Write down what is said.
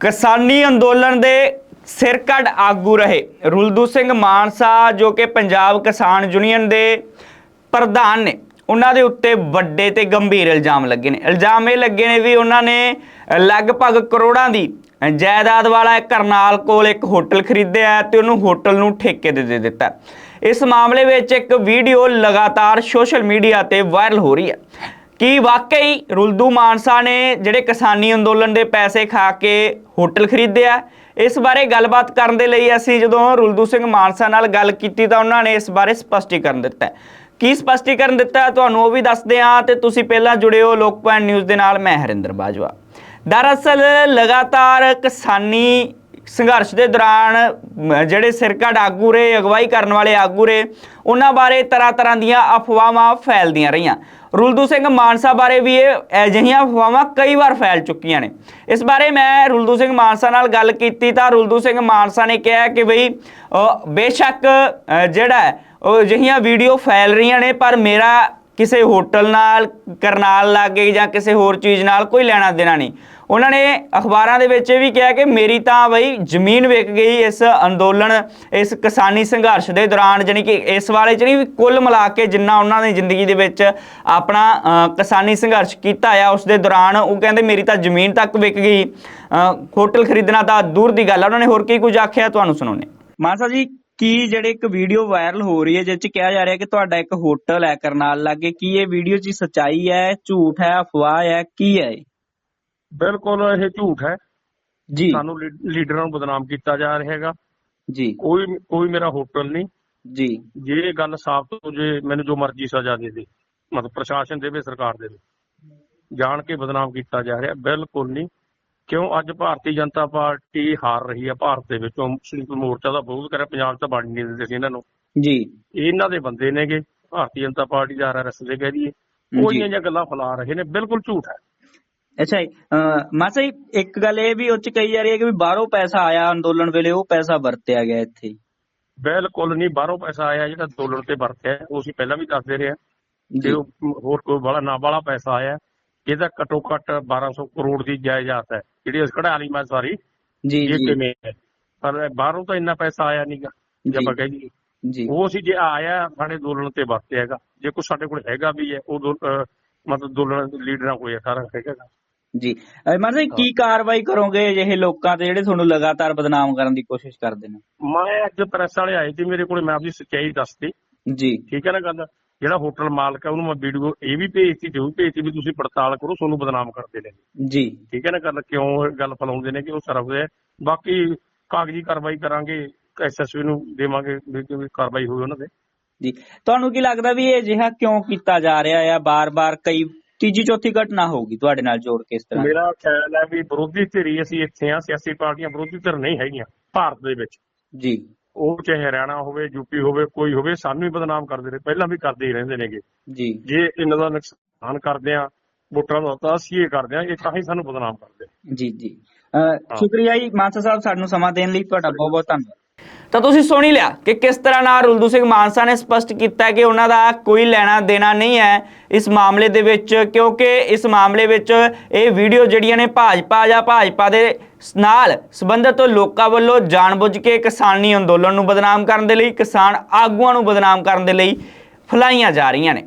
ਕਿਸਾਨੀ ਅੰਦੋਲਨ ਦੇ ਸਿਰਕੱਢ ਆਗੂ ਰਹੇ ਰੁਲਦੂ ਸਿੰਘ ਮਾਨਸਾ, ਜੋ ਕਿ ਪੰਜਾਬ ਕਿਸਾਨ ਯੂਨੀਅਨ ਦੇ ਪ੍ਰਧਾਨ ਨੇ। ਉਹਨਾਂ ਦੇ ਉੱਤੇ ਵੱਡੇ ਤੇ ਗੰਭੀਰ ਇਲਜ਼ਾਮ ਲੱਗੇ ਨੇ। ਇਲਜ਼ਾਮ ਇਹ ਲੱਗੇ ਨੇ ਵੀ ਉਹਨਾਂ ਨੇ ਲਗਭਗ ਕਰੋੜਾਂ ਦੀ ਜਾਇਦਾਦ ਵਾਲਾ ਕਰਨਾਲ ਕੋਲ ਇੱਕ ਹੋਟਲ ਖਰੀਦਿਆ ਹੈ ਤੇ ਉਹਨੂੰ ਹੋਟਲ ਨੂੰ ਠੇਕੇ ਦੇ ਦੇ ਦਿੱਤਾ। ਇਸ ਮਾਮਲੇ ਵਿੱਚ ਇੱਕ ਵੀਡੀਓ ਲਗਾਤਾਰ ਸੋਸ਼ਲ ਮੀਡੀਆ ਤੇ ਵਾਇਰਲ ਹੋ ਰਹੀ ਹੈ। ਕੀ ਵਾਕਈ ਰੁਲਦੂ ਮਾਨਸਾ ਨੇ ਜਿਹੜੇ ਕਿਸਾਨੀ ਅੰਦੋਲਨ ਦੇ ਪੈਸੇ ਖਾ ਕੇ ਹੋਟਲ ਖਰੀਦਿਆ? ਇਸ ਬਾਰੇ ਗੱਲਬਾਤ ਕਰਨ ਦੇ ਲਈ ਅਸੀਂ ਜਦੋਂ ਰੁਲਦੂ ਸਿੰਘ ਮਾਨਸਾ ਨਾਲ ਗੱਲ ਕੀਤੀ ਤਾਂ ਉਹਨਾਂ ਨੇ ਇਸ ਬਾਰੇ ਸਪਸ਼ਟੀਕਰਨ ਦਿੱਤਾ। ਕੀ ਸਪਸ਼ਟੀਕਰਨ ਦਿੱਤਾ ਤੁਹਾਨੂੰ ਉਹ ਵੀ ਦੱਸਦੇ ਹਾਂ ਤੇ ਤੁਸੀਂ ਪਹਿਲਾਂ ਜੁੜੇ ਹੋ ਲੋਕ ਲੋਕਪਾਲ ਨਿਊਜ਼ ਦੇ ਨਾਲ। ਮੈਂ ਹਰਿੰਦਰ ਬਾਜਵਾ। ਦਰਅਸਲ ਲਗਾਤਾਰ ਕਿਸਾਨੀ ਸੰਘਰਸ਼ ਦੇ ਦੌਰਾਨ ਮ, ਜਿਹੜੇ ਸਿਰਕੱਢ ਆਗੂ ਰਹੇ ਅਗਵਾਈ ਕਰਨ ਵਾਲੇ ਆਗੂ ਰਹੇ ਉਹਨਾਂ ਬਾਰੇ ਤਰ੍ਹਾਂ ਤਰ੍ਹਾਂ ਦੀਆਂ ਅਫਵਾਹਾਂ ਫੈਲਦੀਆਂ ਰਹੀਆਂ। ਰੁਲਦੂ ਸਿੰਘ ਮਾਨਸਾ ਬਾਰੇ ਵੀ ਇਹ ਅਜਿਹੀਆਂ ਅਫਵਾਹਾਂ ਕਈ ਵਾਰ ਫੈਲ ਚੁੱਕੀਆਂ ਨੇ। ਇਸ ਬਾਰੇ ਮੈਂ ਰੁਲਦੂ ਸਿੰਘ ਮਾਨਸਾ ਨਾਲ ਗੱਲ ਕੀਤੀ ਤਾਂ ਰੁਲਦੂ ਸਿੰਘ ਮਾਨਸਾ ਨੇ ਕਿਹਾ ਕਿ ਬਈ ਬੇਸ਼ੱਕ ਜਿਹੜਾ ਉਹ ਅਜਿਹੀਆਂ ਵੀਡੀਓ ਫੈਲ ਰਹੀਆਂ ਨੇ ਪਰ ਮੇਰਾ ਕਿਸੇ ਹੋਟਲ ਨਾਲ, ਕਰਨਾਲ ਲਾਗੇ ਜਾਂ ਕਿਸੇ ਹੋਰ ਚੀਜ਼ ਨਾਲ ਕੋਈ ਲੈਣਾ ਦੇਣਾ ਨਹੀਂ। ਉਹਨਾਂ ਨੇ ਅਖਬਾਰਾਂ ਦੇ ਵਿੱਚ ਇਹ ਵੀ ਕਿਹਾ ਕਿ ਮੇਰੀ ਤਾਂ ਬਈ ਜ਼ਮੀਨ ਵਿਕ ਗਈ ਇਸ ਅੰਦੋਲਨ, ਇਸ ਕਿਸਾਨੀ ਸੰਘਰਸ਼ ਦੇ ਦੌਰਾਨ, ਜਾਣੀ ਕਿ ਇਸ ਵਾਲੇ ਜਿਹੜੀ ਵੀ ਕੁੱਲ ਮਿਲਾ ਕੇ ਜਿੰਨਾ ਉਹਨਾਂ ਨੇ ਜ਼ਿੰਦਗੀ ਦੇ ਵਿੱਚ ਆਪਣਾ ਕਿਸਾਨੀ ਸੰਘਰਸ਼ ਕੀਤਾ ਆ, ਉਸ ਦੇ ਦੌਰਾਨ ਉਹ ਕਹਿੰਦੇ ਮੇਰੀ ਤਾਂ ਜ਼ਮੀਨ ਤੱਕ ਵਿਕ ਗਈ। ਹੋਟਲ ਖਰੀਦਣਾ ਤਾਂ ਦੂਰ ਦੀ ਗੱਲ ਆ। ਉਹਨਾਂ ਨੇ ਹੋਰ ਕੀ ਕੁਝ ਆਖਿਆ? ਤੁਹਾਨੂੰ ਸੁਣਾਉਣੇ ਮਾਨਸਾ ਜੀ ਕੀ ਜਿਹੜੇ ਇੱਕ ਵੀਡੀਓ ਵਾਇਰਲ ਹੋ ਰਹੀ ਹੈ ਜਿਸ ਚ ਕਿਹਾ ਜਾ ਰਿਹਾ ਕਿ ਤੁਹਾਡਾ ਇੱਕ ਹੋਟਲ ਹੈ ਕਰਨਾਲ ਲਾਗੇ ਕੀ ਇਹ ਵੀਡੀਓ 'ਚ ਸੱਚਾਈ ਹੈ ਝੂਠ ਹੈ ਅਫਵਾਹ ਹੈ ਕੀ ਹੈ ਇਹ? ਬਿਲਕੁਲ ਇਹ ਝੂਠ ਹੈ। ਜੀ। ਸਾਨੂੰ ਲੀਡਰਾਂ ਨੂੰ ਬਦਨਾਮ ਕੀਤਾ ਜਾ ਰਿਹਾ ਹੈਗਾ। ਜੀ। ਕੋਈ ਕੋਈ ਮੇਰਾ ਹੋਟਲ ਨਹੀਂ। ਜੀ। ਜੇ ਇਹ ਗੱਲ ਸਾਫ਼ ਹੋ ਜੇ ਮੈਨੂੰ ਜੋ ਮਰਜ਼ੀ ਸਜ਼ਾ ਦੇ ਦੇ ਮਤਲਬ ਪ੍ਰਸ਼ਾਸਨ ਦੇਵੇ ਸਰਕਾਰ ਦੇਵੇ ਜਾਣ ਕੇ ਬਦਨਾਮ ਕੀਤਾ ਜਾ ਰਿਹਾ ਬਿਲਕੁਲ ਨਹੀਂ। ਕਿਉਂ ਅੱਜ ਭਾਰਤੀ ਜਨਤਾ ਪਾਰਟੀ ਹਾਰ ਰਹੀ ਹੈ ਭਾਰਤ ਦੇ ਵਿੱਚੋਂ ਸੰਯੁਕਤ ਮੋਰਚਾ ਦਾ ਵਿਰੋਧ ਕਰਿਆ ਪੰਜਾਬ ਤਾਂ ਬਣ ਨਹੀਂ ਦਿੰਦੇ ਸੀ ਇਹਨਾਂ ਨੂੰ। ਜੀ। ਇਹ ਇਹਨਾਂ ਦੇ ਬੰਦੇ ਨੇਗੇ ਭਾਰਤੀ ਜਨਤਾ ਪਾਰਟੀ ਦਾ ਆਰਐਸ ਦੇ ਕਹਿ ਦਈਏ। ਇਹੀਆਂ ਜਿਹੀਆਂ ਗੱਲਾਂ ਫੈਲਾ ਰਹੇ ਨੇ ਬਿਲਕੁਲ ਝੂਠ ਹੈ। ਅੱਛਾ ਜੀ ਮਾਸਾ ਜੀ ਇੱਕ ਗੱਲ ਇਹ ਵੀ ਉੱਚ ਕਹੀ ਜਾ ਰਹੀ ਹੈ ਕਿ ਵੀ ਬਾਹਰੋਂ ਪੈਸਾ ਆਇਆ ਅੰਦੋਲਨ ਵੇਲੇ ਉਹ ਪੈਸਾ ਵਰਤਿਆ ਗਿਆ ਇੱਥੇ। ਬਿਲਕੁਲ ਨਹੀਂ ਬਾਹਰੋਂ ਪੈਸਾ ਆਇਆ ਜਿਹੜਾ ਅੰਦੋਲਨ ਤੇ ਵਰਤਿਆ ਉਹ ਅਸੀਂ ਪਹਿਲਾਂ ਵੀ ਦੱਸਦੇ ਰਹੇ ਹਾਂ। ਜੀ। ਜੇ ਉਹ ਹੋਰ ਕੋਈ ਬੜਾ ਨਾ ਵਾਲਾ ਪੈਸਾ ਆਇਆ। ਇਹਦਾ ਘੱਟੋ ਘੱਟ 1200 ਕਰੋੜ ਦੀ ਜਾਇਦਾਦ ਹੈ। ਜਿਹੜੀ ਅਸੀਂ ਕਢਾ ਲਈ ਮੈਂ ਸਾਰੀ ਜੀ ਇਹ ਜੀ। ਕਿਵੇਂ ਹੈ? ਪਰ ਬਾਹਰੋਂ ਤਾਂ ਇੰਨਾ ਪੈਸਾ ਆਇਆ ਨਹੀਂਗਾ ਜੇ ਆਪਾਂ ਕਹਿ ਜੀ। ਉਹ ਅਸੀਂ ਜੇ ਆਇਆ ਸਾਡੇ ਅੰਦੋਲਨ ਤੇ ਵਰਤਿਆ ਹੈਗਾ। ਜੇ ਕੋਈ ਸਾਡੇ ਕੋਲ ਹੈਗਾ ਵੀ ਹੈ ਉਹ ਮਤਲਬ ਅੰਦੋਲਨ ਦੇ ਲੀਡਰਾਂ ਕੋਲ ਸਾਰਾ ਹੈਗਾ। ਜੀ। ਜੀ ਕੀ ਕਾਰਵਾਈ ਕਰੋਗੇ ਅਜਿਹੇ ਲੋਕਾਂ ਤੇ ਜਿਹੜੇ ਤੁਹਾਨੂੰ ਲਗਾਤਾਰ ਬਦਨਾਮ ਕਰਨ ਦੀ ਕੋਸ਼ਿਸ਼ ਕਰਦੇ ਨੇ? ਮੈਂ ਅੱਜ ਪ੍ਰੈਸ ਵਾਲੇ ਆਏ ਸੀ ਮੇਰੇ ਕੋਲੇ ਮੈਂ ਆਪਦੀ ਸੱਚਾਈ ਦੱਸਤੀ। ਜੀ। ਠੀਕ ਹੈ ਨਾ ਗੱਲ? ਜਿਹੜਾ ਹੋਟਲ ਮਾਲਕ ਹੈ ਉਹਨੂੰ ਮੈਂ ਵੀਡੀਓ ਇਹ ਵੀ ਭੇਜਤੀ ਵੀ ਭੇਜਤੀ ਵੀ ਤੁਸੀਂ ਪੜਤਾਲ ਕਰੋ ਤੁਹਾਨੂੰ ਬਦਨਾਮ ਕਰਦੇ ਨੇ। ਜੀ। ਠੀਕ ਹੈ ਨਾ ਗੱਲ ਕਿਉਂ ਗੱਲ ਫੈਲਾਉਂਦੇ ਨੇ ਕਿ ਉਹ ਸਰਵ ਹੈ? ਬਾਕੀ ਕਾਗਜ਼ੀ ਕਾਰਵਾਈ ਕਰਾਂਗੇ ਐਸਐਸਪੀ ਨੂੰ ਦੇਵਾਂਗੇ ਵੀ ਕਾਰਵਾਈ ਹੋਵੇ ਉਹਨਾਂ ਤੇ। ਜੀ। ਤੁਹਾਨੂੰ ਕੀ ਲੱਗਦਾ ਵੀ ਇਹ ਅਜਿਹਾ ਕਿਉਂ ਕੀਤਾ ਜਾ ਰਿਹਾ ਹੈ ਬਾਰ-ਬਾਰ ਕਈ ਤੀਜੀ ਚੌਥੀ ਘਟਨਾ ਹੋਊਗੀ ਤੁਹਾਡੇ ਨਾਲ ਜੋੜ ਕੇ ਇਸ ਤਰ੍ਹਾਂ ਮੇਰਾ ਖਿਆਲ ਹੈ ਵੀ ਵਿਰੋਧੀ ਧਿਰੀ ਅਸੀਂ ਇੱਥੇ ਆ ਸਿਆਸੀ ਪਾਰਟੀਆਂ ਵਿਰੋਧੀ ਧਿਰ ਨਹੀਂ ਹੈਗੀਆਂ ਭਾਰਤ ਦੇ ਵਿੱਚ। ਜੀ। ਉਹ ਚਾਹੇ ਹਰਿਆਣਾ ਹੋਵੇ ਯੂਪੀ ਹੋਵੇ ਕੋਈ ਹੋਵੇ ਸਾਨੂੰ ਹੀ ਬਦਨਾਮ ਕਰਦੇ ਰਹੇ। ਪਹਿਲਾਂ ਵੀ ਕਰਦੇ ਹੀ ਰਹਿੰਦੇ ਨੇਗੇ। ਜੀ। ਜੇ ਇਹਨਾਂ ਦਾ ਨੁਕਸਾਨ ਕਰਦੇ ਆ ਵੋਟਰਾਂ ਦਾ ਤਾਂ ਅਸੀਂ ਇਹ ਕਰਦੇ ਆ ਇਹ ਤਾਂ ਹੀ ਸਾਨੂੰ ਬਦਨਾਮ ਕਰਦੇ। ਜੀ ਜੀ। ਸ਼ੁਕਰੀਆ ਜੀ। ਮਾਨਸਾ ਸਾਹਿਬ ਸਾਨੂੰ ਸਮਾਂ ਦੇਣ ਲਈ ਤੁਹਾਡਾ ਬਹੁਤ ਬਹੁਤ ਧੰਨਵਾਦ। ਤਾਂ ਤੁਸੀਂ ਸੁਣ ਹੀ ਲਿਆ ਕਿ ਕਿਸ ਤਰ੍ਹਾਂ ਨਾਲ ਰੁਲਦੂ ਸਿੰਘ ਮਾਨਸਾ ਨੇ ਸਪਸ਼ਟ ਕੀਤਾ ਕਿ ਉਹਨਾਂ ਦਾ ਕੋਈ ਲੈਣਾ ਦੇਣਾ ਨਹੀਂ ਹੈ ਇਸ ਮਾਮਲੇ ਦੇ ਵਿੱਚ, ਕਿਉਂਕਿ ਇਸ ਮਾਮਲੇ ਵਿੱਚ ਇਹ ਵੀਡੀਓ ਜਿਹੜੀਆਂ ਨੇ ਭਾਜਪਾ ਜਾਂ ਭਾਜਪਾ ਦੇ ਨਾਲ ਸੰਬੰਧਿਤ ਲੋਕਾਂ ਵੱਲੋਂ ਜਾਣਬੁੱਝ ਕੇ ਕਿਸਾਨੀ ਅੰਦੋਲਨ ਨੂੰ ਬਦਨਾਮ ਕਰਨ ਦੇ ਲਈ, ਕਿਸਾਨ ਆਗੂਆਂ ਨੂੰ ਬਦਨਾਮ ਕਰਨ ਦੇ ਲਈ ਫੈਲਾਈਆਂ ਜਾ ਰਹੀਆਂ ਨੇ।